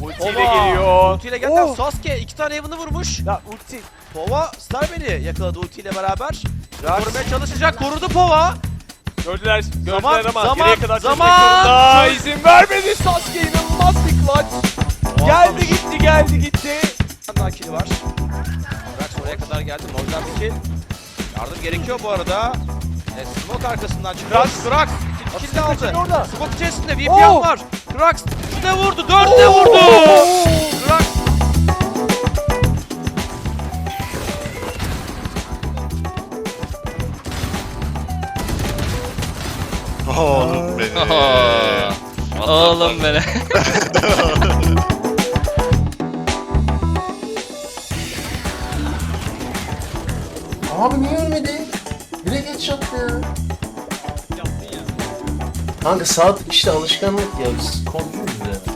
Ultiyle Ova. geliyor. Ultiyle geldi. Oh. Sasuke iki tane Evan'ı vurmuş. Ya ulti. Pova Starbell'i yakaladı ultiyle beraber. Korumaya çalışacak. Korudu Pova. Gördüler, gördüler Zaman, ama zaman, geriye kadar zaman. zorunda. İzin vermedi Sasuke inanılmaz bir clutch. Geldi gitti geldi gitti. Bir tane daha kili var. Rax oraya kadar geldi. Morgan bir kill. Yardım gerekiyor bu arada. Evet, Smoke arkasından çıktı. Krax. Krax. İkinci aldı. Smoke içerisinde VPN Oh. var. Krax 3'de vurdu. 4'de vurdu. Krax. Oğlum benim. Oğlum beni. Abi niye ölmedi? Direkt headshot ya. Kanka saat işte alışkanlık ya. Biz korkuyoruz ya.